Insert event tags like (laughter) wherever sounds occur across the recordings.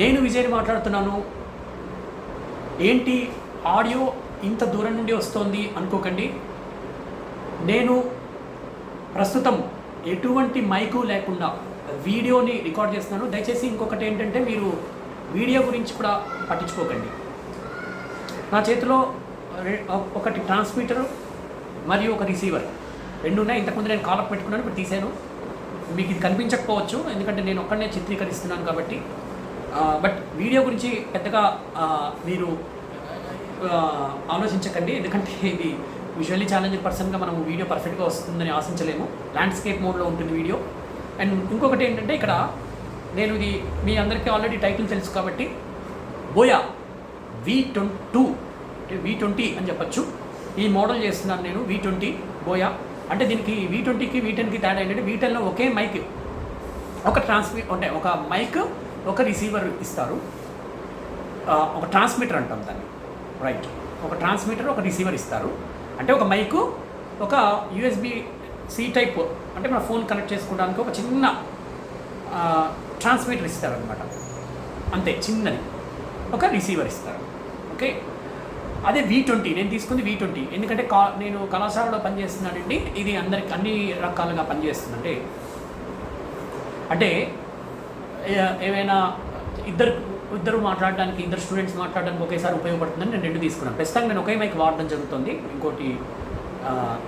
నేను విజయ్ మాట్లాడుతున్నాను. ఏంటి ఆడియో ఇంత దూరం నుండి వస్తోంది అనుకోకండి. నేను ప్రస్తుతం ఎటువంటి మైకు లేకుండా వీడియోని రికార్డ్ చేస్తున్నాను. దయచేసి ఇంకొకటి ఏంటంటే మీరు వీడియో గురించి కూడా పట్టించుకోకండి. నా చేతిలో ఒకటి ట్రాన్స్మిటర్ మరియు ఒక రిసీవర్. రెండు ఉన్నాయి. ఇంతకుముందు నేను కాలప్ పెట్టుకున్నాను ఇప్పుడు తీసాను మీకు ఇది కనిపించకపోవచ్చు ఎందుకంటే నేను ఒక్కడనే చిత్రీకరిస్తున్నాను కాబట్టి. బట్ వీడియో గురించి పెద్దగా మీరు ఆలోచించకండి. ఎందుకంటే ఇది విజువల్లీ ఛాలెంజింగ్ పర్సన్గా మనం వీడియో పర్ఫెక్ట్గా వస్తుందని ఆశించలేము. ల్యాండ్స్కేప్ మోడ్లో ఉంటుంది వీడియో. అండ్ ఇంకొకటి ఏంటంటే ఇక్కడ నేను ఇది మీ అందరికీ ఆల్రెడీ టైటిల్ తెలుసు కాబట్టి Boya V twenty two V twenty అని చెప్పచ్చు. ఈ మోడల్ చేస్తున్నాను నేను వి ట్వంటీ బోయా. అంటే దీనికి వి ట్వంటీకి వి టెన్కి తేడా ఏంటంటే వి టెన్లో ఒకే మైక్ ఒక ట్రాన్స్మి అంటే ఒక మైక్ ఒక రిసీవర్ ఇస్తారు. ఒక ట్రాన్స్మిటర్ అంటాం దాన్ని. రైట్ ఒక ట్రాన్స్మిటర్ ఒక రిసీవర్ ఇస్తారు. అంటే ఒక మైకు ఒక యూఎస్బి సి టైప్ అంటే మన ఫోన్ కనెక్ట్ చేసుకోవడానికి ఒక చిన్న ట్రాన్స్మిటర్ ఇస్తారనమాట అంతే చిన్నది. ఒక రిసీవర్ ఇస్తారు. ఓకే అదే వి ట్వంటీ నేను తీసుకుంది వి ట్వంటీ ఎందుకంటే కా నేను కళాశాలలో పనిచేస్తున్నానండి. ఇది అందరికి అన్ని రకాలుగా పనిచేస్తుందంటే అంటే ఏమైనా ఇద్దరు ఇద్దరు మాట్లాడడానికి ఇద్దరు స్టూడెంట్స్ మాట్లాడడానికి ఒకేసారి ఉపయోగపడుతుందని నేను రెండు తీసుకున్నాను. ప్రస్తుతం నేను ఒకే మైక్ వాడడం జరుగుతుంది. ఇంకోటి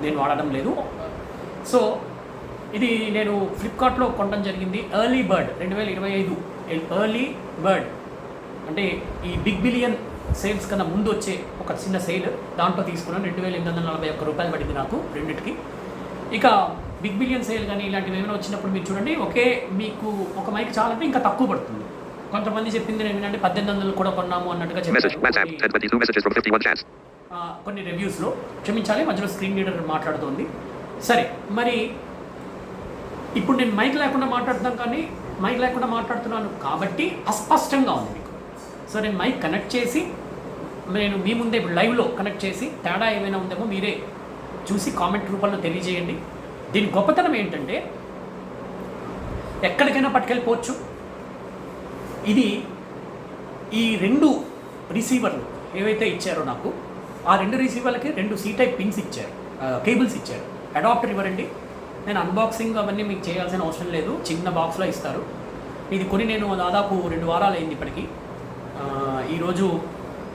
నేను వాడడం లేదు. సో ఇది నేను ఫ్లిప్కార్ట్లో కొనడం జరిగింది. ఎర్లీ బర్డ్ రెండు వేల ఇరవై ఐదు. ఎర్లీ బర్డ్ అంటే ఈ బిగ్ బిలియన్ సేల్స్ కన్నా ముందు వచ్చే ఒక చిన్న సేల్ దాంట్లో తీసుకున్నాను. రెండు వేల ఎనిమిది వందల నలభై ఒక్క రూపాయలు పడింది నాకు రెండింటికి. ఇక బిగ్ బిలియన్ సేల్ కానీ ఇలాంటివి ఏమైనా వచ్చినప్పుడు మీరు చూడండి ఒకే మీకు ఒక మైక్ చాలంటే ఇంకా తక్కువ పడుతుంది కొంతమంది చెప్పింది ఏంటంటే పద్దెనిమిది వందలు కూడా కొన్నాము అన్నట్టుగా. చెప్పారు 1022 messages from 51 chats. ఆ, కొన్ని రివ్యూస్లో క్షమించాలి మధ్యలో స్క్రీన్ రీడర్ మాట్లాడుతోంది సరే మరి ఇప్పుడు నేను మైక్ లేకుండా మాట్లాడుతున్నాను కానీ మైక్ లేకుండా మాట్లాడుతున్నాను కాబట్టి అస్పష్టంగా ఉంది మీకు సో నేను మైక్ కనెక్ట్ చేసి నేను మీ ముందే ఇప్పుడు లైవ్లో కనెక్ట్ చేసి తేడా ఏమైనా ఉందేమో మీరే చూసి కామెంట్ రూపంలో తెలియజేయండి దీని గొప్పతనం ఏంటంటే ఎక్కడికైనా పట్టుకెళ్ళిపోవచ్చు. ఇది ఈ రెండు రిసీవర్లు ఏవైతే ఇచ్చారో నాకు ఆ రెండు రిసీవర్లకి రెండు సీ టైప్ పిన్స్ ఇచ్చారు కేబుల్స్ ఇచ్చారు. అడాప్టర్ ఇవ్వరండి. నేను అన్బాక్సింగ్ అవన్నీ మీకు చేయాల్సిన అవసరం లేదు. చిన్న బాక్స్లో ఇస్తారు. ఇది కొని నేను దాదాపు రెండు వారాలు అయింది ఇప్పటికి. ఈరోజు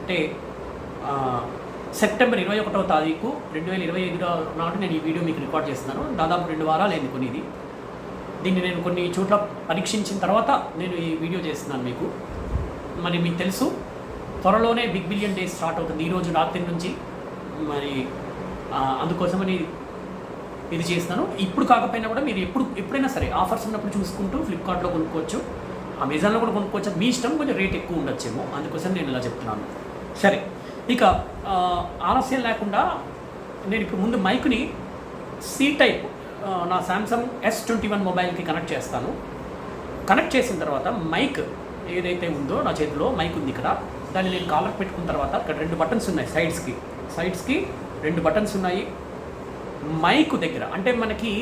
అంటే సెప్టెంబర్ ఇరవై ఒకటవ తారీఖు రెండు వేల ఇరవై ఐదు నాడు నేను ఈ వీడియో మీకు రికార్డ్ చేస్తున్నాను. దాదాపు రెండు వారాలు అయింది కొన్ని ఇది దీన్ని నేను కొన్ని చోట్ల పరీక్షించిన తర్వాత నేను ఈ వీడియో చేస్తున్నాను మీకు. మరి మీకు తెలుసు త్వరలోనే బిగ్ బిలియన్ డే స్టార్ట్ అవుతుంది. ఈరోజు రాత్రి నుంచి మరి అందుకోసమని ఇది చేస్తాను ఇప్పుడు కాకపోయినా కూడా మీరు ఎప్పుడు ఎప్పుడైనా సరే ఆఫర్స్ ఉన్నప్పుడు చూసుకుంటూ ఫ్లిప్కార్ట్లో కొనుక్కోవచ్చు. అమెజాన్లో కూడా కొనుక్కోవచ్చు. మీ ఇష్టం కొంచెం రేట్ ఎక్కువ ఉండొచ్చేమో. అందుకోసం నేను ఇలా చెప్తున్నాను. సరే. ఇక ఆలస్యం లేకుండా నేను ఇప్పుడు ముందు మైక్ని సి టైప్ నా శాంసంగ్ ఎస్ ట్వంటీ వన్ మొబైల్కి కనెక్ట్ చేస్తాను. కనెక్ట్ చేసిన తర్వాత మైక్ ఏదైతే ఉందో నా చేతిలో మైక్ ఉంది ఇక్కడ. దాన్ని నేను కాలర్ పెట్టుకున్న తర్వాత ఇక్కడ రెండు బటన్స్ ఉన్నాయి సైడ్స్కి. సైడ్స్కి రెండు బటన్స్ ఉన్నాయి. మైక్ దగ్గర అంటే మనకి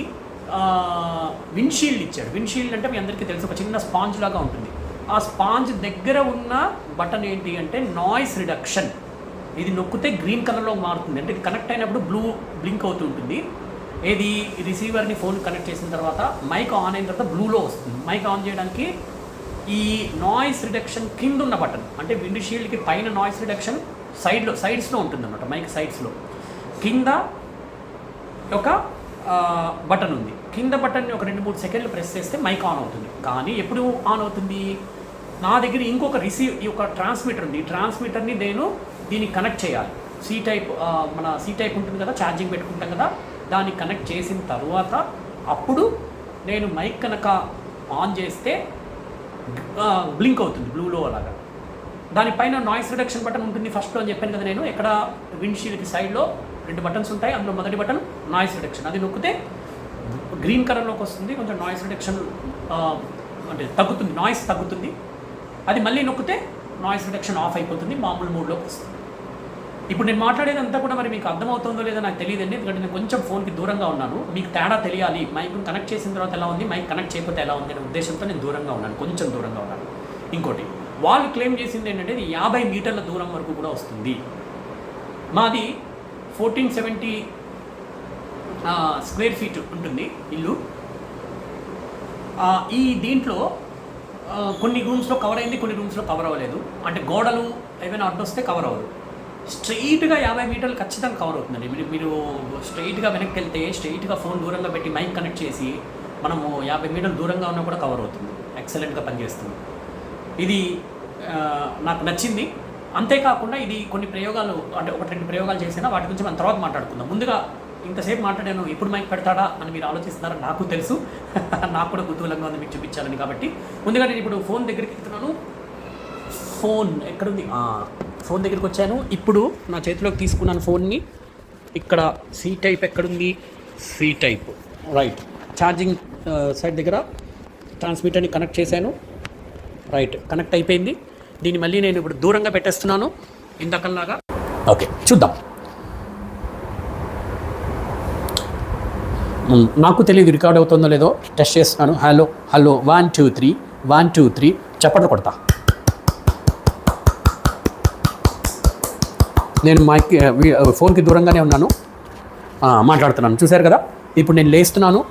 విండ్షీల్డ్ ఇచ్చాడు. విండ్షీల్డ్ అంటే మీ అందరికీ తెలుసు ఒక చిన్న స్పాంజ్ లాగా ఉంటుంది. ఆ స్పాంజ్ దగ్గర ఉన్న బటన్ ఏంటి అంటే నాయిస్ రిడక్షన్. ఇది నొక్కితే గ్రీన్ కలర్లో మారుతుంది. అంటే ఇది కనెక్ట్ అయినప్పుడు బ్లూ బ్లింక్ అవుతూ ఉంటుంది. ఏది రిసీవర్ని ఫోన్ కనెక్ట్ చేసిన తర్వాత మైక్ ఆన్ అయిన తర్వాత బ్లూలో వస్తుంది. మైక్ ఆన్ చేయడానికి ఈ నాయిస్ రిడక్షన్ కింద ఉన్న బటన్ అంటే విండ్ షీల్డ్కి పైన నాయిస్ రిడక్షన్ సైడ్లో సైడ్స్లో ఉంటుంది అనమాట మైక్ సైడ్స్లో. కింద ఒక బటన్ ఉంది. కింద బటన్ని ఒక రెండు మూడు సెకండ్లు ప్రెస్ చేస్తే మైక్ ఆన్ అవుతుంది. కానీ ఎప్పుడు ఆన్ అవుతుంది? నా దగ్గర ఇంకొక రిసీవ్ ఈ ఒక ట్రాన్స్మిటర్ ఉంది. ఈ ట్రాన్స్మిటర్ని నేను దీనికి కనెక్ట్ చేయాలి. సి టైప్ మన సి టైప్ ఉంటుంది కదా ఛార్జింగ్ పెట్టుకుంటాం కదా దాన్ని కనెక్ట్ చేసిన తర్వాత అప్పుడు నేను మైక్ కనుక ఆన్ చేస్తే బ్లింక్ అవుతుంది బ్లూలో అలాగా. దానిపైన నాయిస్ రిడక్షన్ బటన్ ఉంటుంది ఫస్ట్లో అని చెప్పాను కదా నేను ఎక్కడ విండ్షీల్డ్కి సైడ్లో రెండు బటన్స్ ఉంటాయి అందులో మొదటి బటన్ నాయిస్ రిడక్షన్ అది నొక్కితే గ్రీన్ కలర్లోకి వస్తుంది కొంచెం నాయిస్ రిడక్షన్ అంటే తగ్గుతుంది నాయిస్ తగ్గుతుంది. అది మళ్ళీ నొక్కితే నాయిస్ రిడక్షన్ ఆఫ్ అయిపోతుంది మామూలు మూడ్లోకి వస్తుంది. ఇప్పుడు నేను మాట్లాడేదంతా కూడా మరి మీకు అర్థమవుతుందో లేదో నాకు తెలియదండి. ఎందుకంటే నేను కొంచెం ఫోన్కి దూరంగా ఉన్నాను. మీకు తేడా తెలియాలి. మైక్ కనెక్ట్ చేసిన తర్వాత ఎలా ఉంది? మైక్ కనెక్ట్ చేయకపోతే ఎలా ఉంది అనే ఉద్దేశంతో నేను దూరంగా ఉన్నాను. కొంచెం దూరంగా ఉన్నాను. ఇంకోటి వాళ్ళు క్లెయిమ్ చేసింది ఏంటంటే ఇది యాభై మీటర్ల దూరం వరకు కూడా వస్తుంది. మాది ఫోర్టీన్ సెవెంటీ స్క్వేర్ ఫీట్ ఉంటుంది ఇల్లు. ఈ దీంట్లో కొన్ని రూమ్స్లో కవర్ అయింది కొన్ని రూమ్స్లో కవర్ అవ్వలేదు. అంటే గోడలు ఏమైనా అడ్డొస్తే కవర్ అవ్వదు. స్ట్రెయిట్గా యాభై మీటర్లు ఖచ్చితంగా కవర్ అవుతుందండి. మీరు మీరు స్ట్రెయిట్గా వెనక్కి వెళ్తే స్ట్రెయిట్గా ఫోన్ దూరంగా పెట్టి మైక్ కనెక్ట్ చేసి మనము యాభై మీటర్లు దూరంగా ఉన్నా కూడా కవర్ అవుతుంది. ఎక్సలెంట్గా పనిచేస్తుంది. ఇది నాకు నచ్చింది. అంతేకాకుండా ఇది కొన్ని ప్రయోగాలు అంటే ఒకటి రెండు ప్రయోగాలు చేసినా వాటి గురించి మనం తర్వాత మాట్లాడుకుందాం. ముందుగా ఇంతసేపు మాట్లాడాను ఎప్పుడు మైక్ పెడతాడా అని మీరు ఆలోచిస్తున్నారని నాకు తెలుసు. (laughs) నాకు కూడా కుతూహలంగా ఉంది మీకు చూపించాలని కాబట్టి. ముందుగా నేను ఇప్పుడు ఫోన్ దగ్గరికి వెళ్తున్నాను. ఫోన్ ఎక్కడుంది? ఫోన్ దగ్గరికి వచ్చాను. ఇప్పుడు నా చేతిలోకి తీసుకున్నాను ఫోన్ని. ఇక్కడ సి టైప్ ఎక్కడుంది? C type. Right. Charging side దగ్గర ట్రాన్స్మిటర్ని కనెక్ట్ చేశాను. రైట్. కనెక్ట్ అయిపోయింది. దీన్ని మళ్ళీ నేను ఇప్పుడు దూరంగా పెట్టేస్తున్నాను. ఇందాకల్లాగా. ఓకే. చూద్దాం. నాకు తెలియదు రికార్డ్ అవుతుందో లేదో. టెస్ట్ చేస్తున్నాను. Hello hello. One two three. One two three. చప్పట్లు కొడతా. నేను మైక్ ఫోన్కి దూరంగానే ఉన్నాను. మాట్లాడుతున్నాను. చూశారు కదా? ఇప్పుడు నేను లేస్తున్నాను.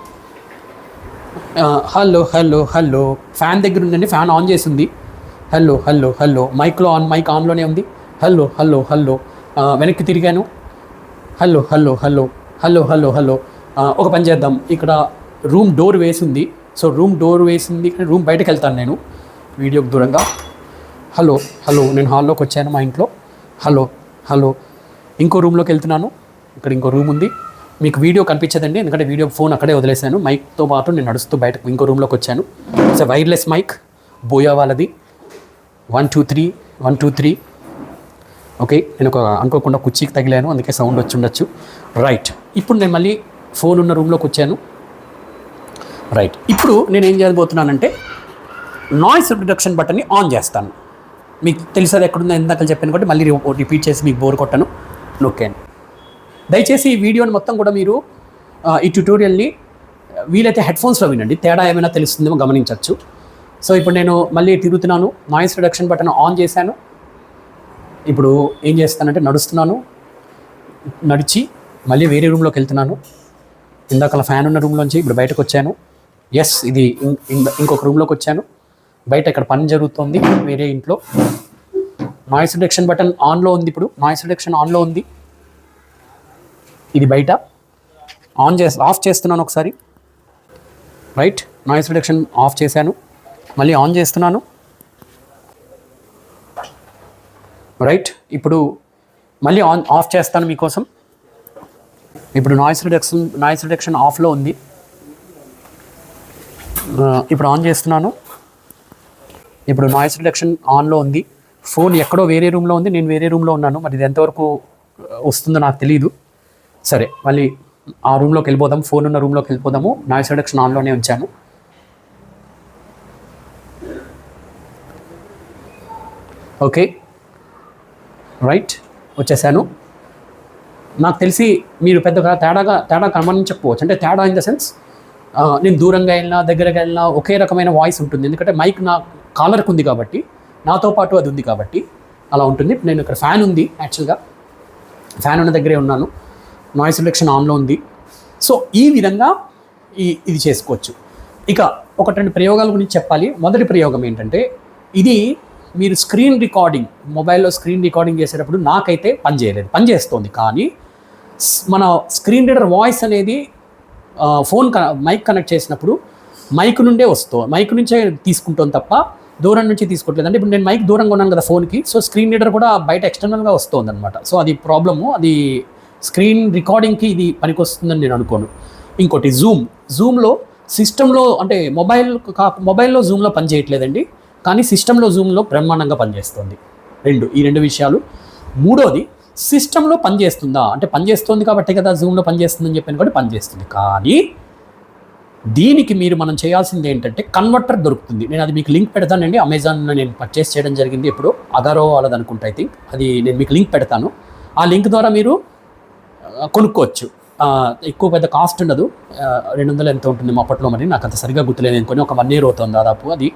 Hello hello hello. ఫ్యాన్ దగ్గర ఉందండి ఫ్యాన్ ఆన్ చేసి ఉంది హలో హలో హలో. మైక్లో ఆన్ మైక్ ఆన్లోనే ఉంది. Hello hello hello. వెనక్కి తిరిగాను. Hello hello hello. Hello hello hello. ఒక పని చేద్దాం. ఇక్కడ రూమ్ డోర్ వేసింది. సో రూమ్ డోర్ వేసింది. రూమ్ బయటకు వెళ్తాను నేను. వీడియోకి దూరంగా. Hello hello. నేను హాల్లోకి వచ్చాను మా ఇంట్లో. హలో. హలో. ఇంకో రూమ్లోకి వెళ్తున్నాను. ఇక్కడ ఇంకో రూమ్ ఉంది. మీకు వీడియో కనిపించదండి ఎందుకంటే వీడియో ఫోన్ అక్కడే వదిలేశాను. మైక్తో పాటు నేను నడుస్తూ బయటకు ఇంకో రూమ్లోకి వచ్చాను. ఇట్స్ వైర్లెస్ మైక్ బోయా వాళ్ళది. One two three one two three. Okay నేను ఒక అనుకోకుండా కుర్చీకి తగిలాను అందుకే సౌండ్ వచ్చి ఉండొచ్చు. రైట్ ఇప్పుడు నేను మళ్ళీ ఫోన్ ఉన్న రూమ్లోకి వచ్చాను. రైట్ ఇప్పుడు నేను ఏం చేయబోతున్నానంటే నాయిస్ రిడక్షన్ బటన్ని ఆన్ చేస్తాను. మీకు తెలిసేది ఎక్కడుందో ఇందాక చెప్పాను కాబట్టి మళ్ళీ రిపీట్ చేసి మీకు బోర్ కొట్టను. నొక్కాను దయచేసి ఈ వీడియోని మొత్తం కూడా మీరు ఈ ట్యూటోరియల్ని వీలైతే హెడ్ఫోన్స్లో వినండి. తేడా ఏమైనా తెలుస్తుందేమో గమనించవచ్చు. సో ఇప్పుడు నేను మళ్ళీ తిరుగుతున్నాను. నాయిస్ రిడక్షన్ బటన్ ఆన్ చేశాను. ఇప్పుడు ఏం చేస్తానంటే నడుస్తున్నాను. నడిచి మళ్ళీ వేరే రూమ్లోకి వెళ్తున్నాను. ఇందాక ఫ్యాన్ ఉన్న రూమ్లోంచి ఇప్పుడు బయటకు వచ్చాను. ఎస్ ఇది ఇంకొక రూమ్లోకి వచ్చాను. బయట ఇక్కడ పని జరుగుతుంది వేరే ఇంట్లో. నాయిస్ రిడక్షన్ బటన్ ఆన్లో ఉంది ఇప్పుడు. నాయిస్ రిడక్షన్ ఆన్లో ఉంది. ఇది బయట. ఆన్ చేసి ఆఫ్ చేస్తున్నాను ఒకసారి. రైట్ నాయిస్ రిడక్షన్ ఆఫ్ చేశాను. మళ్ళీ ఆన్ చేస్తున్నాను. రైట్ ఇప్పుడు మళ్ళీ ఆన్ ఆఫ్ చేస్తాను మీకోసం. ఇప్పుడు నాయిస్ రిడక్షన్ నాయిస్ రిడక్షన్ ఆఫ్లో ఉంది. Uh, ఇప్పుడు ఆన్ చేస్తున్నాను. ఇప్పుడు నాయిస్ రిడక్షన్ ఆన్లో ఉంది. ఫోన్ ఎక్కడో వేరే రూమ్లో ఉంది. నేను వేరే రూమ్లో ఉన్నాను. మరి ఇది ఎంతవరకు uh, వస్తుందో నాకు తెలియదు సరే మళ్ళీ ఆ రూమ్లోకి వెళ్ళిపోదాం. ఫోన్ ఉన్న రూమ్లోకి వెళ్ళిపోదాము. నాయిస్ రిడక్షన్ ఆన్లోనే ఉంచాను. ఓకే రైట్ వచ్చేసాను. నాకు తెలిసి మీరు పెద్దగా తేడాగా తేడా గమనించకపోవచ్చు. అంటే తేడా ఇన్ ద సెన్స్ నేను దూరంగా వెళ్ళినా దగ్గరగా వెళ్ళినా ఒకే రకమైన వాయిస్ ఉంటుంది. ఎందుకంటే మైక్ నాకు కాలర్కు ఉంది కాబట్టి నాతో పాటు అది ఉంది కాబట్టి అలా ఉంటుంది. నేను ఇక్కడ ఫ్యాన్ ఉంది యాక్చువల్గా ఫ్యాన్ ఉన్న దగ్గరే ఉన్నాను. నాయిస్ రిడక్షన్ ఆన్లో ఉంది. సో ఈ విధంగా ఈ ఇది చేసుకోవచ్చు. ఇక ఒకటి రెండు ప్రయోగాల గురించి చెప్పాలి. మొదటి ప్రయోగం ఏంటంటే ఇది మీరు స్క్రీన్ రికార్డింగ్ మొబైల్లో స్క్రీన్ రికార్డింగ్ చేసేటప్పుడు నాకైతే పనిచేయలేదు పనిచేస్తోంది కానీ మన స్క్రీన్ రీడర్ వాయిస్ అనేది ఫోన్ క మైక్ కనెక్ట్ చేసినప్పుడు మైక్ నుండే వస్తాం మైక్ నుంచే తీసుకుంటాం తప్ప దూరం నుంచి తీసుకోవట్లేదు. అంటే ఇప్పుడు నేను మైక్ దూరంగా ఉన్నాను కదా ఫోన్కి సో స్క్రీన్ రీడర్ కూడా బయట ఎక్స్టర్నల్గా వస్తుంది అనమాట సో అది ప్రాబ్లము అది స్క్రీన్ రికార్డింగ్కి ఇది పనికొస్తుందని నేను అనుకోను. ఇంకోటి జూమ్ జూమ్లో సిస్టంలో అంటే మొబైల్ కా మొబైల్లో జూమ్లో పనిచేయట్లేదండి కానీ సిస్టంలో జూమ్లో బ్రహ్మాండంగా పనిచేస్తుంది రెండు ఈ రెండు విషయాలు. మూడోది సిస్టంలో పనిచేస్తుందా అంటే పనిచేస్తుంది కాబట్టి కదా జూమ్లో పనిచేస్తుందని చెప్పాను కూడా పనిచేస్తుంది కానీ దీనికి మీరు మనం చేయాల్సింది ఏంటంటే కన్వర్టర్ దొరుకుతుంది. నేను అది మీకు లింక్ పెడతానండి. అమెజాన్లో నేను పర్చేస్ చేయడం జరిగింది ఇప్పుడు అగారో వాళ్ళది అనుకుంటా ఐ థింక్ అది నేను మీకు లింక్ పెడతాను. ఆ లింక్ ద్వారా మీరు కొనుక్కోవచ్చు. ఎక్కువ పెద్ద కాస్ట్ ఉండదు. రెండు వందలు ఎంత ఉంటుంది మా అప్పట్లో మరి? నాకు అంత సరిగా గుర్తులేదు. నేను ఒక వన్ ఇయర్ అవుతుంది దాదాపు అది.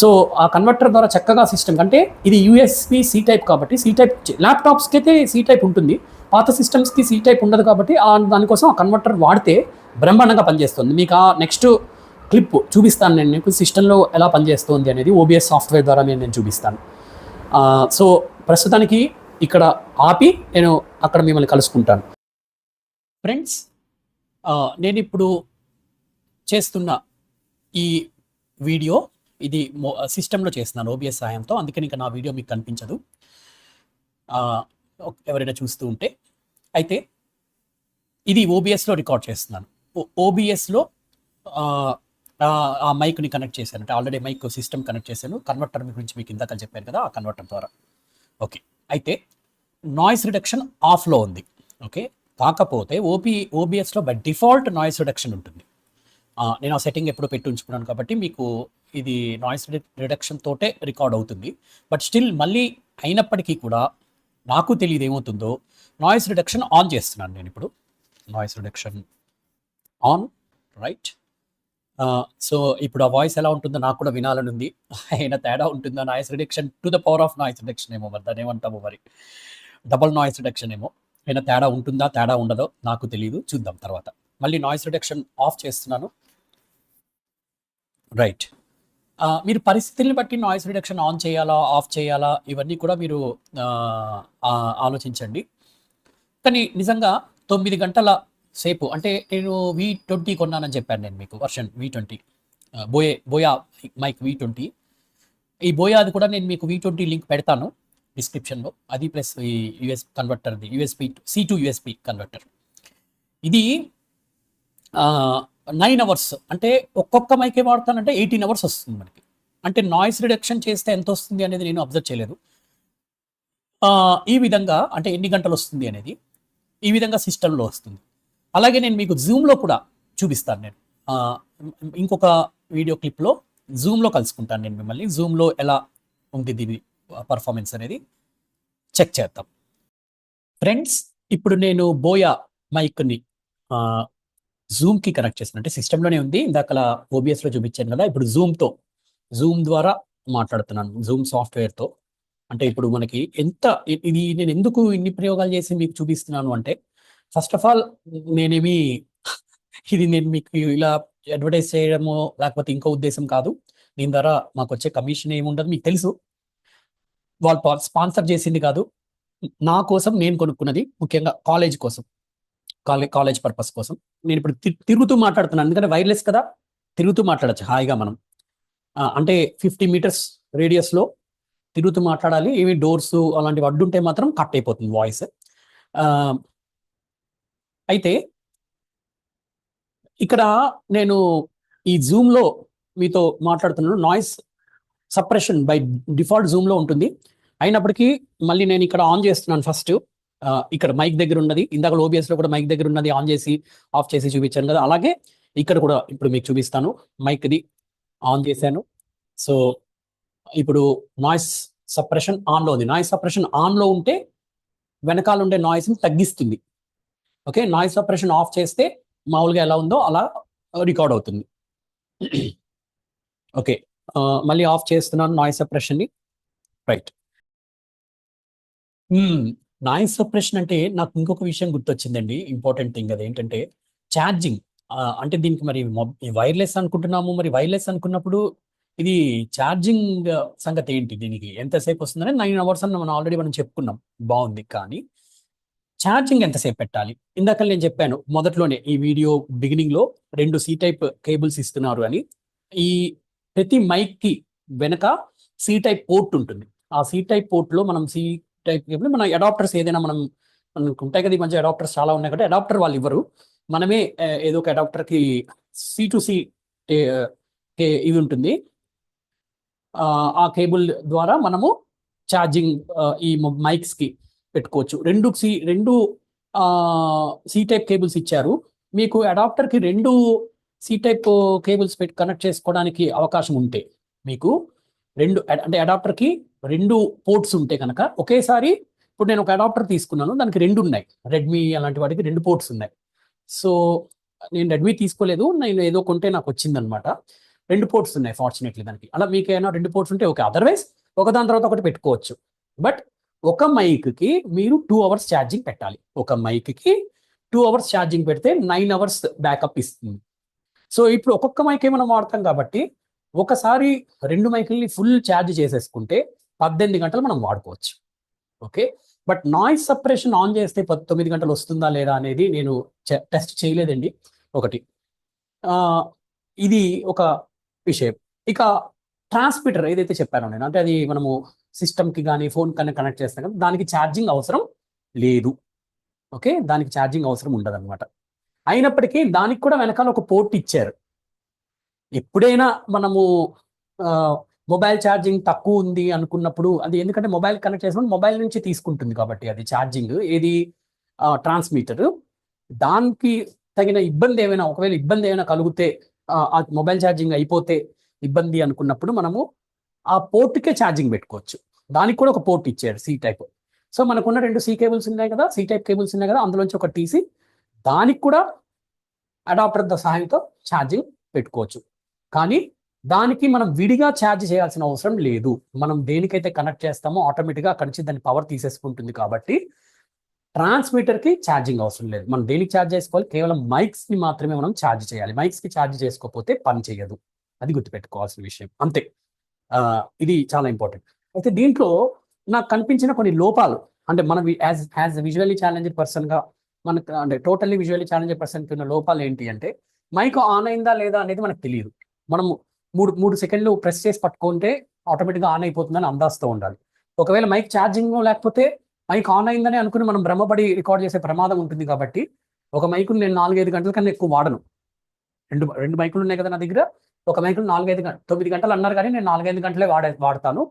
సో ఆ కన్వర్టర్ ద్వారా చక్కగా సిస్టమ్ అంటే ఇది యూఎస్పి సి టైప్ కాబట్టి సి టైప్ ల్యాప్టాప్స్కి అయితే సి టైప్ ఉంటుంది. పాత సిస్టమ్స్కి సి టైప్ ఉండదు కాబట్టి దానికోసం ఆ కన్వర్టర్ వాడితే బ్రహ్మాండంగా పనిచేస్తుంది. మీకు ఆ నెక్స్ట్ క్లిప్ చూపిస్తాను నేను మీకు. సిస్టంలో ఎలా పనిచేస్తుంది అనేది ఓబిఎస్ సాఫ్ట్వేర్ ద్వారా నేను నేను చూపిస్తాను. సో ప్రస్తుతానికి ఇక్కడ ఆపి నేను అక్కడ మిమ్మల్ని కలుసుకుంటాను. ఫ్రెండ్స్ నేను ఇప్పుడు చేస్తున్న ఈ వీడియో ఇది సిస్టంలో చేస్తున్నాను ఓబిఎస్ సహాయంతో అందుకని ఇంకా నా వీడియో మీకు కనిపించదు. ఎవరైనా చూస్తూ ఉంటే. అయితే ఇది ఓబిఎస్లో రికార్డ్ చేస్తున్నాను. ఓబిఎస్లో ఆ మైక్ని కనెక్ట్ చేశాను. అంటే ఆల్రెడీ మైక్ సిస్టమ్ కనెక్ట్ చేశాను. కన్వర్టర్ గురించి మీకు ఇందాక చెప్పాను కదా ఆ కన్వర్టర్ ద్వారా. ఓకే అయితే నాయిస్ రిడక్షన్ ఆఫ్లో ఉంది. ఓకే కాకపోతే ఓపీ ఓబిఎస్లో బై డిఫాల్ట్ నాయిస్ రిడక్షన్ ఉంటుంది. నేను ఆ సెట్టింగ్ ఎప్పుడు పెట్టి ఉంచుకున్నాను కాబట్టి మీకు ఇది నాయిస్ రిడక్షన్ తోటే రికార్డ్ అవుతుంది. బట్ స్టిల్ మళ్ళీ అయినప్పటికీ కూడా నాకు తెలియదు ఏమవుతుందో నాయిస్ రిడక్షన్ ఆన్ చేస్తున్నాను నేను ఇప్పుడు. Noise reduction on right so ఇప్పుడు ఆ వాయిస్ ఎలా ఉంటుందో నాకు కూడా వినాలని ఉంది. ఆయన తేడా ఉంటుందా? Noise reduction to the power of noise reduction ఏమో మరి దాన్ని ఏమంటాము మరి? డబల్ నాయిస్ రిడక్షన్ ఏమో. ఆయన తేడా ఉంటుందా? తేడా ఉండదో నాకు తెలియదు చూద్దాం తర్వాత. మళ్ళీ నాయిస్ రిడక్షన్ ఆఫ్ చేస్తున్నాను. రైట్ మీరు పరిస్థితుల్ని బట్టి నాయిస్ రిడక్షన్ ఆన్ చేయాలా? ఆఫ్ చేయాలా? ఇవన్నీ కూడా మీరు ఆలోచించండి. కానీ నిజంగా తొమ్మిది గంటల సేపు. అంటే నేను వి ట్వంటీ కొన్నానని చెప్పాను నేను మీకు version V twenty Boya Boya mic V twenty ఈ బోయాది కూడా నేను మీకు వి ట్వంటీ లింక్ పెడతాను డిస్క్రిప్షన్లో. అది ప్లస్ ఈ US కన్వర్టర్ది USB C to USB converter. ఇది నైన్ అవర్స్ అంటే ఒక్కొక్క మైకే వాడతానంటే ఎయిటీన్ అవర్స్ వస్తుంది మనకి. అంటే నాయిస్ రిడక్షన్ చేస్తే ఎంత వస్తుంది అనేది నేను అబ్జర్వ్ చేయలేదు. ఈ విధంగా అంటే ఎన్ని గంటలు వస్తుంది అనేది ఈ విధంగా సిస్టంలో వస్తుంది. అలాగే నేను మీకు జూమ్లో కూడా చూపిస్తాను నేను. ఇంకొక వీడియో క్లిప్లో జూమ్లో కలుసుకుంటాను నేను మిమ్మల్ని. జూమ్లో ఎలా ఉంది దీని పర్ఫార్మెన్స్ అనేది చెక్ చేద్దాం. ఫ్రెండ్స్ ఇప్పుడు నేను బోయా మైక్ని జూమ్కి కనెక్ట్ చేసిన అంటే సిస్టంలోనే ఉంది. ఇందాక ఓబిఎస్లో చూపించాను కదా ఇప్పుడు జూమ్తో జూమ్ ద్వారా మాట్లాడుతున్నాను. జూమ్ సాఫ్ట్వేర్తో అంటే ఇప్పుడు మనకి ఎంత ఇది నేను ఎందుకు ఇన్ని ప్రయోగాలు చేసి మీకు చూపిస్తున్నాను అంటే ఫస్ట్ ఆఫ్ ఆల్ నేనేమి ఇది నేను మీకు ఇలా అడ్వర్టైజ్ చేయడమో లేకపోతే ఇంకో ఉద్దేశం కాదు. దీని ద్వారా మాకు వచ్చే కమిషన్ ఏముండదు మీకు తెలుసు. వాళ్ళు స్పాన్సర్ చేసింది కాదు. నా కోసం నేను కొనుక్కున్నది ముఖ్యంగా కాలేజ్ కోసం. కాలేజ్ కాలేజ్ పర్పస్ కోసం. నేను ఇప్పుడు తి- తిరుగుతూ మాట్లాడుతున్నాను. ఎందుకంటే వైర్లెస్ కదా తిరుగుతూ మాట్లాడచ్చు. హాయిగా మనం. అంటే ఫిఫ్టీ మీటర్స్ రేడియస్లో తిరుగుతూ మాట్లాడాలి. ఏమి డోర్స్ అలాంటివి అడ్డుంటే మాత్రం కట్ అయిపోతుంది వాయిస్ అయితే ఇక్కడ నేను ఈ జూమ్లో మీతో మాట్లాడుతున్నాను. నాయిస్ సప్రెషన్ బై డిఫాల్ట్ జూమ్లో ఉంటుంది. అయినప్పటికీ మళ్ళీ నేను ఇక్కడ ఆన్ చేస్తున్నాను ఫస్ట్ ఇక్కడ మైక్ దగ్గర ఉన్నది. ఇందాక ఓబిఎస్లో లో కూడా మైక్ దగ్గర ఉన్నది. ఆన్ చేసి ఆఫ్ చేసి చూపించాను కదా. అలాగే ఇక్కడ కూడా ఇప్పుడు మీకు చూపిస్తాను. మైక్ది ఆన్ చేశాను. సో ఇప్పుడు నాయిస్ సప్రెషన్ ఆన్లో ఉంది. నాయిస్ సప్రెషన్ ఆన్లో ఉంటే వెనకాల ఉండే నాయిస్ని తగ్గిస్తుంది. ఓకే నాయిస్ ఆపరేషన్ ఆఫ్ చేస్తే మామూలుగా ఎలా ఉందో అలా రికార్డ్ అవుతుంది. ఓకే మళ్ళీ ఆఫ్ చేస్తున్నాను నాయిస్ సప్రెషన్ని రైట్. నాయిస్ ఆపరేషన్ అంటే నాకు ఇంకొక విషయం గుర్తొచ్చిందండి. ఇంపార్టెంట్ థింగ్ అది ఏంటంటే ఛార్జింగ్ అంటే దీనికి మరి వైర్లెస్ అనుకుంటున్నాము. మరి వైర్లెస్ అనుకున్నప్పుడు ఇది ఛార్జింగ్ సంగతి ఏంటి దీనికి? ఎంతసేపు వస్తుందని నైన్ అవర్స్ అని మనం ఆల్రెడీ మనం చెప్పుకున్నాం. బాగుంది. కానీ ఛార్జింగ్ ఎంతసేపు పెట్టాలి? ఇందాక నేను చెప్పాను మొదట్లోనే ఈ వీడియో బిగినింగ్లో రెండు సి టైప్ కేబుల్స్ ఇస్తున్నారు అని. ఈ ప్రతి మైక్కి వెనక సి టైప్ పోర్ట్ ఉంటుంది. ఆ సి టైప్ పోర్ట్లో మనం సి టైప్ కేబుల్ మన అడాప్టర్స్ ఏదైనా మనం మనకు ఉంటాయి కదా ఈ మధ్య అడాప్టర్స్ చాలా ఉన్నాయి కాబట్టి అడాప్టర్ వాళ్ళు ఇవ్వరు. మనమే ఏదో ఒక అడాప్టర్కి సి టు సి ఇది ఉంటుంది. ఆ, ఆ కేబుల్ ద్వారా మనము ఛార్జింగ్ ఈ మైక్స్కి పెట్టుకోవచ్చు. రెండు సి రెండు సి టైప్ కేబుల్స్ ఇచ్చారు. మీకు అడాప్టర్కి రెండు సి టైప్ కేబుల్స్ పెట్టి కనెక్ట్ చేసుకోవడానికి అవకాశం ఉంటే మీకు రెండు అంటే అడాప్టర్కి రెండు పోర్ట్స్ ఉంటే కనుక ఒకేసారి ఇప్పుడు నేను ఒక అడాప్టర్ తీసుకున్నాను. దానికి రెండు ఉన్నాయి. రెడ్మీ అలాంటి వాటికి రెండు పోర్ట్స్ ఉన్నాయి. సో నేను రెడ్మీ తీసుకోలేదు. నేను ఏదో కొంటే నాకు వచ్చిందనమాట రెండు పోర్ట్స్ ఉన్నాయి ఫార్చునేట్లీ దానికి. అలా మీకు ఏమైనా రెండు పోర్ట్స్ ఉంటే ఓకే. అదర్వైజ్ ఒకదాని తర్వాత ఒకటి పెట్టుకోవచ్చు. బట్ ఒక మైక్కి మీరు టూ అవర్స్ ఛార్జింగ్ పెట్టాలి. ఒక మైక్కి టూ అవర్స్ ఛార్జింగ్ పెడితే నైన్ అవర్స్ బ్యాకప్ ఇస్తుంది. సో ఇప్పుడు ఒక్కొక్క మైక్ మనం వాడతాం కాబట్టి ఒకసారి రెండు మైకుల్ని ఫుల్ ఛార్జ్ చేసేసుకుంటే పద్దెనిమిది గంటలు మనం వాడుకోవచ్చు. Okay? But noise separation on చేస్తే పద్- తొమ్మిది గంటలు వస్తుందా లేదా అనేది నేను టెస్ట్ చేయలేదండి. ఒకటి. ఇది ఒక విషయం. ఇక ట్రాన్స్మిటర్ ఏదైతే చెప్పాను నేను అంటే అది మనము సిస్టమ్కి కానీ ఫోన్ కన్నా కనెక్ట్ చేస్తాం కదా దానికి ఛార్జింగ్ అవసరం లేదు. ఓకే? దానికి ఛార్జింగ్ అవసరం ఉండదు అనమాట అయినప్పటికీ దానికి కూడా వెనకాల ఒక పోర్ట్ ఇచ్చారు. ఎప్పుడైనా మనము మొబైల్ ఛార్జింగ్ తక్కువ ఉంది అనుకున్నప్పుడు అది ఎందుకంటే మొబైల్ కనెక్ట్ చేసినప్పుడు మొబైల్ నుంచి తీసుకుంటుంది కాబట్టి అది ఛార్జింగ్ ఏది ట్రాన్స్మీటర్. దానికి తగిన ఇబ్బంది ఏమైనా ఒకవేళ ఇబ్బంది ఏమైనా కలిగితే మొబైల్ ఛార్జింగ్ అయిపోతే ఇబ్బంది అనుకున్నప్పుడు మనము ఆ పోర్ట్కే ఛార్జింగ్ పెట్టుకోవచ్చు. దానికి కూడా ఒక పోర్ట్ ఇచ్చారు సి టైప్ సో మనకున్న రెండు సి కేబుల్స్ ఉన్నాయి కదా సి టైప్ కేబుల్స్ ఉన్నాయి కదా అందులోంచి ఒక టీసీ దానికి కూడా అడాప్టర్ సహాయంతో ఛార్జింగ్ పెట్టుకోవచ్చు. కానీ దానికి మనం విడిగా ఛార్జ్ చేయాల్సిన అవసరం లేదు. మనం దేనికైతే కనెక్ట్ చేస్తామో ఆటోమేటిక్గా అక్కడి నుంచి దాని పవర్ తీసేసుకుంటుంది కాబట్టి ట్రాన్స్మీటర్కి ఛార్జింగ్ అవసరం లేదు. మనం దేనికి ఛార్జ్ చేసుకోవాలి? కేవలం మైక్స్ని మాత్రమే మనం ఛార్జ్ చేయాలి. మైక్స్కి ఛార్జ్ చేసుకోకపోతే పని చేయదు. అది గుర్తుపెట్టుకోవాల్సిన విషయం. అంతే. ఇది చాలా ఇంపార్టెంట్ అయితే దీంట్లో నాకు కనిపించిన కొన్ని లోపాలు అంటే మనం యాజ్ యాజ్ విజువల్లీ ఛాలెంజ్డ్ పర్సన్గా మనకు అంటే టోటల్లీ విజువల్లీ ఛాలెంజ్డ్ పర్సన్కి ఉన్న లోపాలు ఏంటి అంటే మైక్ ఆన్ అయిందా లేదా అనేది మనకు తెలియదు. మనము మూడు మూడు సెకండ్లు ప్రెస్ చేసి పట్టుకుంటే ఆటోమేటిక్గా ఆన్ అయిపోతుందని అందాస్తూ ఉండాలి. ఒకవేళ మైక్ ఛార్జింగ్ లేకపోతే మైక్ ఆన్ అయిందని అనుకుని మనం భ్రమపడి రికార్డ్ చేసే ప్రమాదం ఉంటుంది కాబట్టి ఒక మైకును నేను నాలుగైదు గంటల కన్నా ఎక్కువ వాడను. రెండు రెండు మైకులు ఉన్నాయి కదా నా దగ్గర ఒక మైకులు నాలుగైదు గంట తొమ్మిది గంటలు అన్నారు కానీ నేను నాలుగైదు గంటలే వాడే వాడతాను.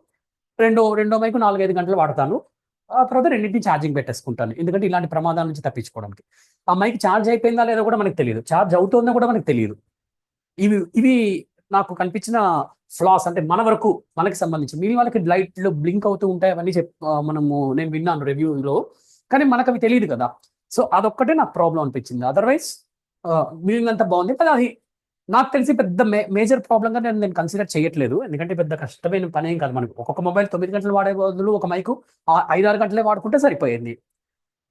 రెండో రెండో మైకు నాలుగైదు గంటలు వాడతాను. ఆ తర్వాత రెండింటిని ఛార్జింగ్ పెట్టేసుకుంటాను. ఎందుకంటే ఇలాంటి ప్రమాదాల నుంచి తప్పించుకోవడానికి. ఆ మైక్ ఛార్జ్ అయిపోయిందా లేదో కూడా మనకు తెలియదు. ఛార్జ్ అవుతుందో కూడా మనకు తెలియదు. ఇవి ఇవి నాకు కనిపించిన ఫ్లాస్ అంటే మన వరకు మనకి సంబంధించి. మిగిలిన వాళ్ళకి లైట్లు బ్లింక్ అవుతూ ఉంటాయి అవన్నీ చెప్ మనము నేను విన్నాను రివ్యూలో. కానీ మనకు అవి తెలియదు కదా. సో అదొక్కటే నాకు ప్రాబ్లం అనిపించింది. అదర్వైజ్ మిగిలినంత బాగుంది. కానీ అది నాకు తెలిసి పెద్ద మేజర్ ప్రాబ్లంగా నేను నేను కన్సిడర్ చేయట్లేదు. ఎందుకంటే పెద్ద కష్టమైన పని ఏం కాదు మనకు. ఒక్కొక్క మొబైల్ తొమ్మిది గంటలు వాడే బదులు ఒక మైకు ఐదు ఆరు గంటలే వాడుకుంటే సరిపోయింది.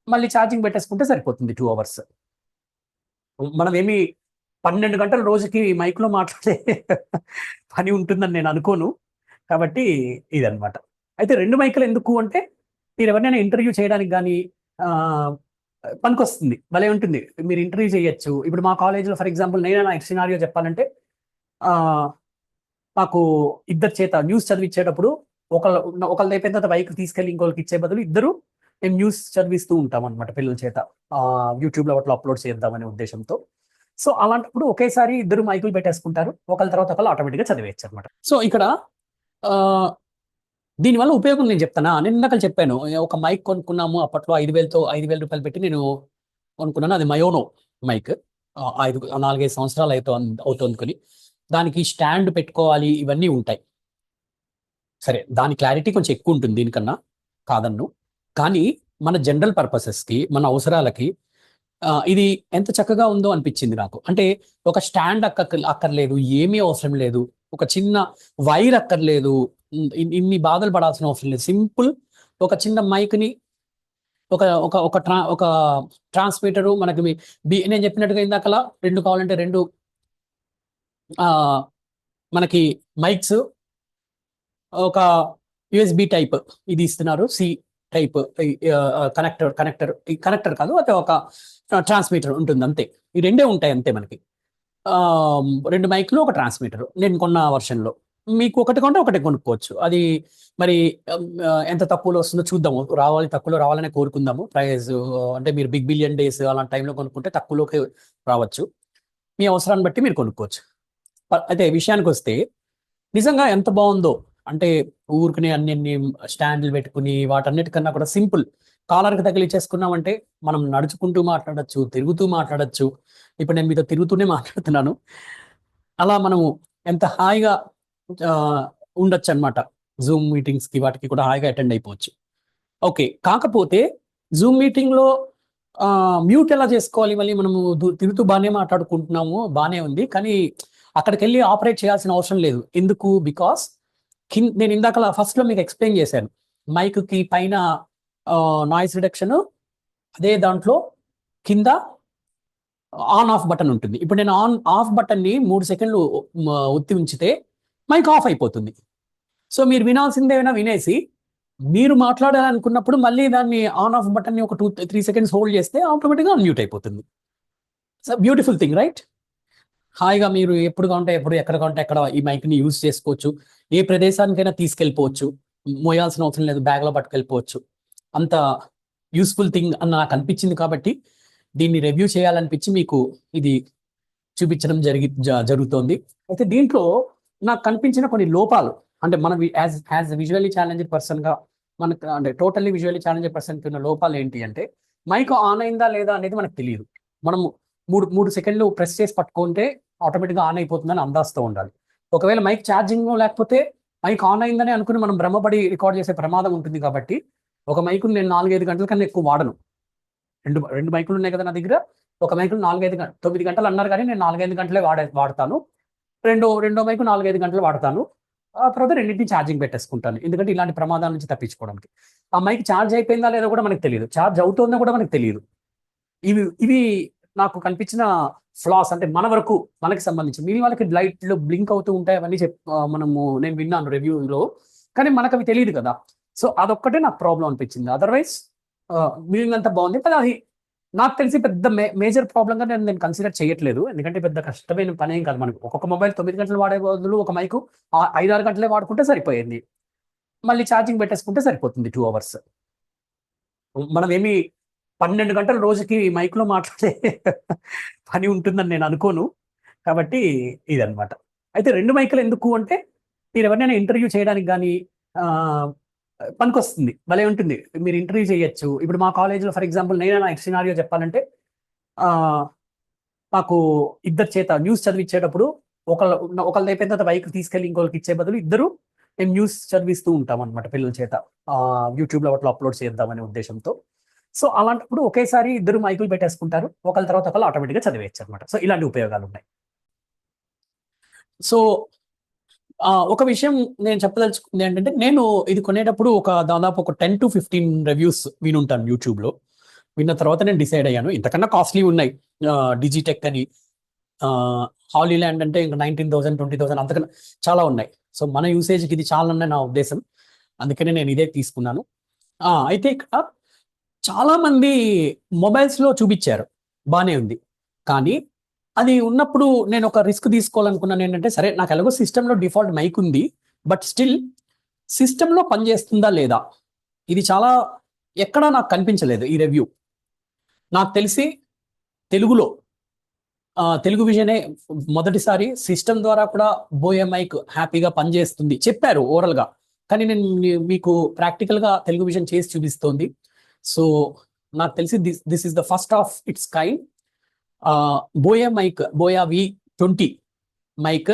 మళ్ళీ ఛార్జింగ్ పెట్టేసుకుంటే సరిపోతుంది టూ అవర్స్ మనం ఏమి పన్నెండు గంటల రోజుకి మైక్లో మాట్లాడే (laughs) పని ఉంటుందని నేను అనుకోను. కాబట్టి ఇదనమాట అయితే రెండు మైకులు ఎందుకు అంటే మీరు ఎవరినైనా ఇంటర్వ్యూ చేయడానికి కానీ పనికొస్తుంది భలే ఉంటుంది. మీరు ఇంటర్వ్యూ చేయొచ్చు. ఇప్పుడు మా కాలేజీలో ఫర్ ఎగ్జాంపుల్ నేనైనా సినారియో చెప్పాలంటే మాకు ఇద్దరు చేత న్యూస్ చదివించేటప్పుడు ఒకళ్ళు ఒకళ్ళు అయిపోయిన తర్వాత బైక్ తీసుకెళ్ళి ఇంకొకరికి ఇచ్చే బదులు ఇద్దరు మేము న్యూస్ చదివిస్తూ ఉంటాం అనమాట పిల్లల చేత. ఆ, యూట్యూబ్లో అట్లా అప్లోడ్ చేద్దామనే ఉద్దేశంతో. సో అలాంటప్పుడు ఒకేసారి ఇద్దరు మైకులు పెట్టేసుకుంటారు. ఒకళ్ళ తర్వాత ఒకళ్ళు ఆటోమేటిక్గా చదివేయచ్చు అనమాట సో ఇక్కడ ఆ, దీనివల్ల ఉపయోగం నేను చెప్తానా? నేను ఇందాక చెప్పాను ఒక మైక్ కొనుక్కున్నాము అప్పట్లో ఐదు వేలతో ఐదు వేల రూపాయలు పెట్టి నేను కొనుక్కున్నాను. అది మయోనో మైక్ ఐదు నాలుగైదు సంవత్సరాలు అయితే అవుతుంది కొని. దానికి స్టాండ్ పెట్టుకోవాలి ఇవన్నీ ఉంటాయి. సరే దాని క్లారిటీ కొంచెం ఎక్కువ ఉంటుంది దీనికన్నా కాదన్ను. కానీ మన జనరల్ పర్పసెస్కి మన అవసరాలకి ఇది ఎంత చక్కగా ఉందో అనిపించింది నాకు. అంటే ఒక స్టాండ్ అక్క అక్కర్లేదు ఏమీ అవసరం లేదు. ఒక చిన్న వైర్ అక్కర్లేదు. ఇన్ని బాధలు పడాల్సిన అవసరం లేదు. సింపుల్ ఒక చిన్న మైక్ని ఒక ఒక ఒక ట్రా ఒక ట్రాన్స్మీటరు మనకి బి- నేను చెప్పినట్టుగా ఇందాకలా రెండు కావాలంటే రెండు మనకి మైక్స్ ఒక యుఎస్బి టైప్ ఇది ఇస్తున్నారు C type connector connector connector కాదు అయితే ఒక ట్రాన్స్మిటర్ ఉంటుంది అంతే. ఈ రెండే ఉంటాయి అంతే మనకి. రెండు మైక్లు ఒక ట్రాన్స్మిటర్. నేను కొన్న వర్షన్లో. మీకు ఒకటి కొంటే ఒకటి కొనుక్కోవచ్చు. అది మరి ఎంత తక్కువలో వస్తుందో చూద్దాము. రావాలి తక్కువలో రావాలనే కోరుకుందాము. ప్రైస్ అంటే మీరు బిగ్ బిలియన్ డేస్ అలాంటి టైంలో కొనుక్కుంటే తక్కువలోకి రావచ్చు. మీ అవసరాన్ని బట్టి మీరు కొనుక్కోవచ్చు. అయితే విషయానికి వస్తే నిజంగా ఎంత బాగుందో అంటే ఊరికనే అన్ని స్టాండ్లు పెట్టుకుని వాటన్నిటికన్నా కూడా సింపుల్. కాలర్కి తగిలిచ్చేసుకున్నామంటే మనం నడుచుకుంటూ మాట్లాడచ్చు తిరుగుతూ మాట్లాడచ్చు. ఇప్పుడు నేను మీతో తిరుగుతూనే మాట్లాడుతున్నాను. అలా మనము ఎంత హాయిగా ఉండొచ్చు అనమాట జూమ్ మీటింగ్స్కి వాటికి కూడా హాయిగా అటెండ్ అయిపోవచ్చు. ఓకే కాకపోతే జూమ్ మీటింగ్లో మ్యూట్ ఎలా చేసుకోవాలి? మళ్ళీ మనము తిరుగుతూ బాగానే మాట్లాడుకుంటున్నాము బాగానే ఉంది. కానీ అక్కడికి వెళ్ళి ఆపరేట్ చేయాల్సిన అవసరం లేదు. ఎందుకు? బికాస్ కింద నేను ఇందాక ఫస్ట్లో మీకు ఎక్స్ప్లెయిన్ చేశాను. మైక్కి పైన నాయిస్ రిడక్షన్ అదే దాంట్లో కింద ఆన్ ఆఫ్ బటన్ ఉంటుంది. ఇప్పుడు నేను ఆన్ ఆఫ్ బటన్ని మూడు సెకండ్లు ఒత్తి ఉంచితే మైక్ ఆఫ్ అయిపోతుంది. సో మీరు వినాల్సిందేమైనా వినేసి మీరు మాట్లాడాలనుకున్నప్పుడు మళ్ళీ దాన్ని ఆన్ ఆఫ్ బటన్ని ఒక టూ త్రీ సెకండ్స్ హోల్డ్ చేస్తే ఆటోమేటిక్గా అన్మ్యూట్ అయిపోతుంది. సో బ్యూటిఫుల్ థింగ్ రైట్ హాయిగా మీరు ఎప్పుడు కావాలంటే ఎప్పుడు ఎక్కడ కావాలంటే ఎక్కడ ఈ మైక్ని యూజ్ చేసుకోవచ్చు. ఏ ప్రదేశానికైనా తీసుకెళ్ళిపోవచ్చు. మోయాల్సిన అవసరం లేదు బ్యాగ్లో పట్టుకెళ్ళిపోవచ్చు. అంత యూస్ఫుల్ థింగ్ అని నాకు అనిపించింది కాబట్టి దీన్ని రివ్యూ చేయాలనిపించి మీకు ఇది చూపించడం జరిగి జ- జరుగుతోంది. అయితే దీంట్లో నాకు కనిపించిన కొన్ని లోపాలు. అంటే మనం యాజ్ యాజ్ విజువల్లీ ఛాలెంజ్ పర్సన్గా మనకు అంటే టోటల్లీ విజువల్లీ ఛాలెంజ్ పర్సన్కి ఉన్న లోపాలు ఏంటి అంటే మైక్ ఆన్ అయిందా లేదా అనేది మనకు తెలియదు. మనము మూడు మూడు సెకండ్లు ప్రెస్ చేసి పట్టుకుంటే ఆటోమేటిక్గా ఆన్ అయిపోతుందని అందాస్తూ ఉండాలి. ఒకవేళ మైక్ ఛార్జింగ్ లేకపోతే మైక్ ఆన్ అయిందని అనుకుని మనం భ్రమపడి రికార్డ్ చేసే ప్రమాదం ఉంటుంది కాబట్టి ఒక మైకును నేను నాలుగైదు గంటల కన్నా ఎక్కువ వాడను. రెండు రెండు మైకులు ఉన్నాయి కదా నా దగ్గర. ఒక మైకులు నాలుగైదు గంట తొమ్మిది గంటలు అన్నారు కానీ నేను నాలుగైదు గంటలే వాడే వాడతాను. రెండో రెండో మైకు నాలుగైదు గంటలు వాడతాను. ఆ తర్వాత రెండింటిని ఛార్జింగ్ పెట్టేసుకుంటాను. ఎందుకంటే ఇలాంటి ప్రమాదాల నుంచి తప్పించుకోవడానికి. ఆ మైక్ ఛార్జ్ అయిపోయిందా లేదో కూడా మనకు తెలియదు. ఛార్జ్ అవుతుందో కూడా మనకు తెలియదు. ఇవి ఇవి నాకు కనిపించిన ఫ్లాస్ అంటే మన వరకు మనకి సంబంధించి. మీ వాళ్ళకి లైట్లు బ్లింక్ అవుతూ ఉంటాయి అవన్నీ చెప్ మనము నేను విన్నాను రివ్యూలో. కానీ మనకు అవి తెలియదు కదా. సో అదొక్కటే నాకు ప్రాబ్లం అనిపించింది. అదర్వైజ్ మిగిలినంత బాగుంది. కానీ అది నాకు తెలిసి పెద్ద మే మేజర్ ప్రాబ్లంగా నేను నేను కన్సిడర్ చేయట్లేదు. ఎందుకంటే పెద్ద కష్టమైన పని ఏం కాదు మనకు. ఒక్కొక్క మొబైల్ తొమ్మిది గంటలు వాడే బదులు ఒక మైకు ఐదు ఆరు గంటలే వాడుకుంటే సరిపోయింది. మళ్ళీ ఛార్జింగ్ పెట్టేసుకుంటే సరిపోతుంది టూ అవర్స్ మనం ఏమి పన్నెండు గంటల రోజుకి మైక్లో మాట్లాడే (laughs) పని ఉంటుందని నేను అనుకోను. కాబట్టి ఇదన్నమాట. అయితే రెండు మైకులు ఎందుకు అంటే మీరు ఎవరినైనా ఇంటర్వ్యూ చేయడానికి కానీ పనికొస్తుంది. భలే ఉంటుంది. మీరు ఇంటర్వ్యూ చేయొచ్చు. ఇప్పుడు మా కాలేజీలో ఫర్ ఎగ్జాంపుల్ నేను నా సినారియో చెప్పాలంటే మాకు ఇద్దరు చేత న్యూస్ చదివించేటప్పుడు ఒకళ్ళు ఒకళ్ళ అయిపోయిన తర్వాత బైక్ తీసుకెళ్ళి ఇంకొకరికి ఇచ్చే బదులు ఇద్దరు మేము న్యూస్ చదివిస్తూ ఉంటాం అనమాట పిల్లల చేత. యూట్యూబ్లో అట్లా అప్లోడ్ చేద్దామనే ఉద్దేశంతో. సో అలాంటప్పుడు ఒకేసారి ఇద్దరు మైకులు పెట్టేసుకుంటారు. ఒకళ్ళ తర్వాత ఒకళ్ళు ఆటోమేటిక్గా చదివేయచ్చు అనమాట సో ఇలాంటి ఉపయోగాలు ఉన్నాయి సో ఒక విషయం నేను చెప్పదలుచుకుంది ఏంటంటే నేను ఇది కొనేటప్పుడు ఒక దాదాపు ఒక టెన్ టు ఫిఫ్టీన్ రివ్యూస్ వినుంటాను యూట్యూబ్లో. విన్న తర్వాత నేను డిసైడ్ అయ్యాను. ఇంతకన్నా కాస్ట్లీ ఉన్నాయి. డిజిటెక్ అని హాలీల్యాండ్ అంటే ఇంకా నైన్టీన్ థౌసండ్ ట్వంటీ థౌసండ్ అంతకన్నా చాలా ఉన్నాయి. సో మన యూసేజ్కి ఇది చాలా ఉన్నాయి నా ఉద్దేశం. అందుకనే నేను ఇదే తీసుకున్నాను. అయితే ఇక్కడ చాలామంది మొబైల్స్లో చూపించారు. బాగానే ఉంది. కానీ అది ఉన్నప్పుడు నేను ఒక రిస్క్ తీసుకోవాలనుకున్నాను ఏంటంటే సరే నాకు ఎలాగో సిస్టంలో డిఫాల్ట్ మైక్ ఉంది బట్ స్టిల్ సిస్టంలో పనిచేస్తుందా లేదా? ఇది చాలా ఎక్కడా నాకు కనిపించలేదు ఈ రివ్యూ నాకు తెలిసి తెలుగులో తెలుగు విజనే మొదటిసారి సిస్టమ్ ద్వారా కూడా బోయే మైక్ హ్యాపీగా పనిచేస్తుంది చెప్పారు ఓవరల్గా కానీ నేను మీకు ప్రాక్టికల్గా తెలుగు విజన్ చేసి చూపిస్తోంది. సో నాకు తెలిసి this this is the first of its kind Boya mic Boya V twenty mic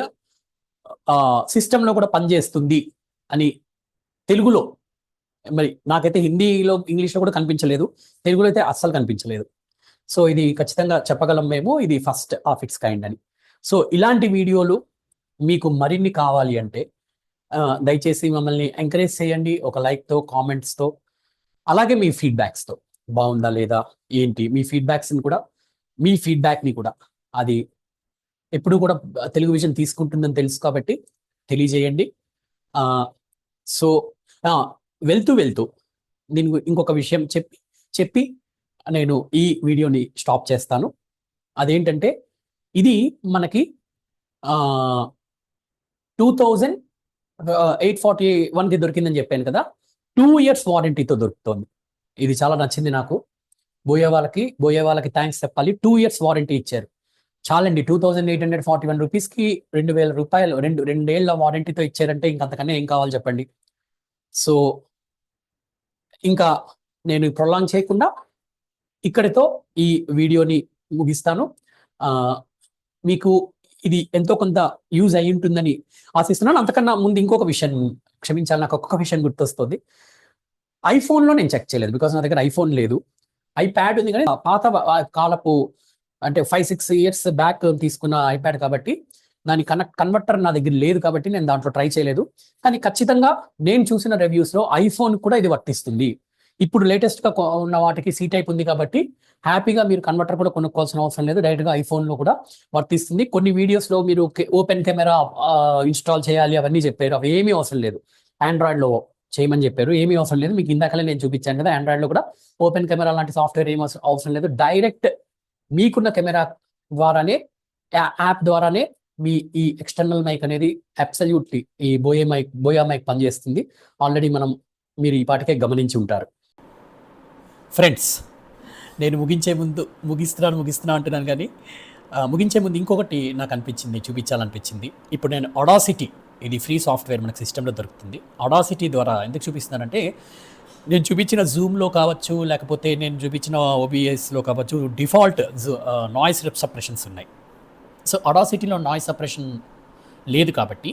సిస్టంలో కూడా పనిచేస్తుంది అని తెలుగులో. మరి నాకైతే హిందీలో ఇంగ్లీష్లో కూడా కనిపించలేదు. తెలుగులో అయితే అస్సలు కనిపించలేదు. సో ఇది ఖచ్చితంగా చెప్పగలం మేము. ఇది ఫస్ట్ ఆఫ్ ఇట్స్ కైండ్ అని. సో ఇలాంటి వీడియోలు మీకు మరిన్ని కావాలి అంటే దయచేసి మమ్మల్ని ఎంకరేజ్ చేయండి. ఒక లైక్తో కామెంట్స్తో అలాగే మీ ఫీడ్బ్యాక్స్తో. బాగుందా లేదా? ఏంటి? మీ ఫీడ్బ్యాక్స్ని కూడా మీ ఫీడ్బ్యాక్ని కూడా. అది ఎప్పుడు కూడా తెలుగు విజన్ తీసుకుంటుందని తెలుసు కాబట్టి తెలియజేయండి. సో వెళ్తూ వెళ్తూ నేను ఇంకొక విషయం చెప్పి చెప్పి నేను ఈ వీడియోని స్టాప్ చేస్తాను. అదేంటంటే ఇది మనకి టూ థౌజండ్ ఎయిట్ ఫార్టీ వన్కి దొరికిందని చెప్పాను కదా? టూ ఇయర్స్ వారంటీతో దొరుకుతోంది. ఇది చాలా నచ్చింది నాకు. బోయే వాళ్ళకి బోయే వాళ్ళకి థ్యాంక్స్ చెప్పాలి. టూ ఇయర్స్ వారంటీ ఇచ్చారు. చాలండి two thousand eight hundred forty one రూపీస్కి రెండు వేల రూపాయలు రెండు రెండేళ్ళ వారంటీతో ఇచ్చారంటే ఇంకంతకన్నా ఏం కావాలి చెప్పండి? సో ఇంకా నేను ప్రొలాంగ్ చేయకుండా ఇక్కడితో ఈ వీడియోని ముగిస్తాను. మీకు ఇది ఎంతో కొంత యూజ్ అయి ఉంటుందని ఆశిస్తున్నాను. అంతకన్నా ముందు ఇంకొక విషయం క్షమించాలి. నాకు ఒక్కొక్క విషయం గుర్తొస్తుంది. ఐఫోన్లో నేను చెక్ చేయలేదు బికాస్ నా దగ్గర ఐఫోన్ లేదు. ఐప్యాడ్ ఉంది కానీ పాత కాలపు అంటే ఫైవ్ సిక్స్ ఇయర్స్ బ్యాక్ తీసుకున్న ఐప్యాడ్ కాబట్టి దాని కనెక్ట్ కన్వర్టర్ నా దగ్గర లేదు కాబట్టి నేను దాంట్లో ట్రై చేయలేదు. కానీ ఖచ్చితంగా నేను చూసిన రివ్యూస్లో ఐఫోన్ కూడా ఇది వర్తిస్తుంది. ఇప్పుడు లేటెస్ట్గా ఉన్న వాటికి సీ టైప్ ఉంది కాబట్టి హ్యాపీగా మీరు కన్వర్టర్ కూడా కొనుక్కోవాల్సిన అవసరం లేదు. డైరెక్ట్గా ఐఫోన్లో కూడా వర్తిస్తుంది. కొన్ని వీడియోస్లో మీరు ఓపెన్ కెమెరా ఇన్స్టాల్ చేయాలి అవన్నీ చెప్పారు. అవి ఏమీ అవసరం లేదు. ఆండ్రాయిడ్లో చేయమని చెప్పారు. ఏమీ అవసరం లేదు. మీకు ఇందాకలే నేను చూపించాను కదా ఆండ్రాయిడ్లో కూడా ఓపెన్ కెమెరా లాంటి సాఫ్ట్వేర్ ఏమీ అవసరం- అవసరం లేదు. డైరెక్ట్ మీకున్న కెమెరా ద్వారానే యాప్ ద్వారానే మీ ఈ ఎక్స్టర్నల్ మైక్ అనేది అబ్సల్యూట్లీ ఈ బోయే మైక్ బోయా మైక్ పనిచేస్తుంది. ఆల్రెడీ మనం మీరు ఈ పాటికే గమనించి ఉంటారు. ఫ్రెండ్స్ నేను ముగించే ముందు ముగిస్తున్నాను ముగిస్తున్నా అంటున్నాను కానీ ముగించే ముందు ఇంకొకటి నాకు అనిపించింది చూపించాలనిపించింది. ఇప్పుడు నేను అడాసిటీ ఇది ఫ్రీ సాఫ్ట్వేర్ మనకు సిస్టంలో దొరుకుతుంది. అడాసిటీ ద్వారా ఎందుకు చూపిస్తున్నానంటే నేను చూపించిన జూమ్లో కావచ్చు లేకపోతే నేను చూపించిన ఓబిఎస్లో కావచ్చు డిఫాల్ట్ నాయిస్ సప్రెషన్స్ ఉన్నాయి. సో అడాసిటీలో నాయిస్ సప్రెషన్ లేదు కాబట్టి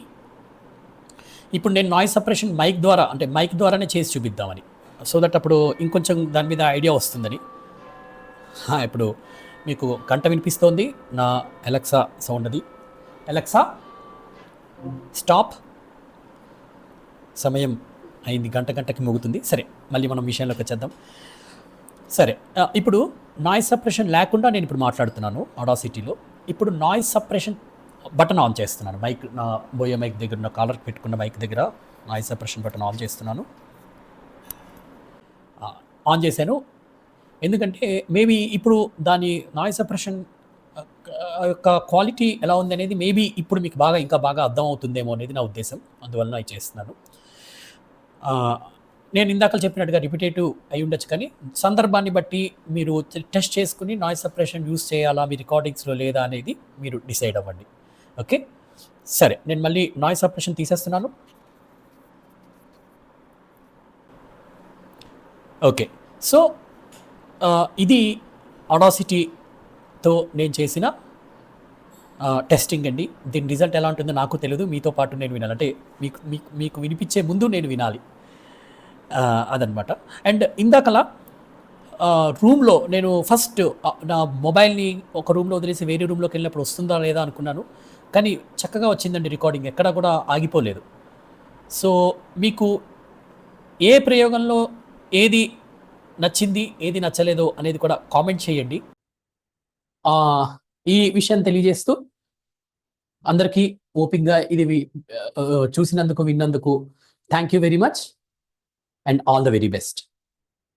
ఇప్పుడు నేను నాయిస్ సప్రెషన్ మైక్ ద్వారా అంటే మైక్ ద్వారానే చేసి చూపిద్దామని. సో దట్ అప్పుడు ఇంకొంచెం దాని మీద ఐడియా వస్తుందని. ఇప్పుడు మీకు గంట వినిపిస్తోంది. నా ఎలక్సా సౌండ్ అది. Alexa stop. సమయం అయింది గంట గంటకి మోగుతుంది. సరే మళ్ళీ మనం విషయంలోకి వచ్చేద్దాం. సరే ఇప్పుడు నాయిస్ సప్రెషన్ లేకుండా నేను ఇప్పుడు మాట్లాడుతున్నాను అడాసిటీలో ఇప్పుడు నాయిస్ సప్రెషన్ బటన్ ఆన్ చేస్తున్నాను. మైక్ నా బోయే మైక్ దగ్గర ఉన్న కాలర్ పెట్టుకున్న మైక్ దగ్గర నాయిస్ సప్రెషన్ బటన్ ఆన్ చేస్తున్నాను. ఆన్ చేశాను. ఎందుకంటే మేబీ ఇప్పుడు దాని నాయిస్ సప్రెషన్ యొక్క క్వాలిటీ ఎలా ఉంది అనేది మేబీ ఇప్పుడు మీకు బాగా ఇంకా బాగా అర్థం అవుతుందేమో అనేది నా ఉద్దేశం. అందువలన చేస్తున్నాను. నేను ఇందాక చెప్పినట్టుగా రిపిటేటివ్ అయి ఉండొచ్చు కానీ సందర్భాన్ని బట్టి మీరు టెస్ట్ చేసుకుని నాయిస్ సపరేషన్ యూస్ చేయాలా మీ రికార్డింగ్స్లో లేదా అనేది మీరు డిసైడ్ అవ్వండి. ఓకే సరే నేను మళ్ళీ నాయిస్ సపరేషన్ తీసేస్తున్నాను. ఓకే సో ఇది అడాసిటీతో నేను చేసిన టెస్టింగ్ అండి. దీని రిజల్ట్ ఎలా ఉంటుందో నాకు తెలియదు మీతో పాటు నేను వినాలి. అంటే మీకు మీకు మీకు వినిపించే ముందు నేను వినాలి. అదనమాట. అండ్ ఇందాకలా రూమ్లో నేను ఫస్ట్ నా మొబైల్ని ఒక రూమ్లో వదిలేసి వేరే రూమ్లోకి వెళ్ళినప్పుడు వస్తుందా లేదా అనుకున్నాను. కానీ చక్కగా వచ్చిందండి రికార్డింగ్ ఎక్కడా కూడా ఆగిపోలేదు. సో మీకు ఏ ప్రయోగంలో ఏది నచ్చింది ఏది నచ్చలేదో అనేది కూడా కామెంట్ చేయండి. ఈ విషయం తెలియజేస్తూ అందరికీ ఓపిక్గా ఇది చూసినందుకు విన్నందుకు thank you very much and all the very best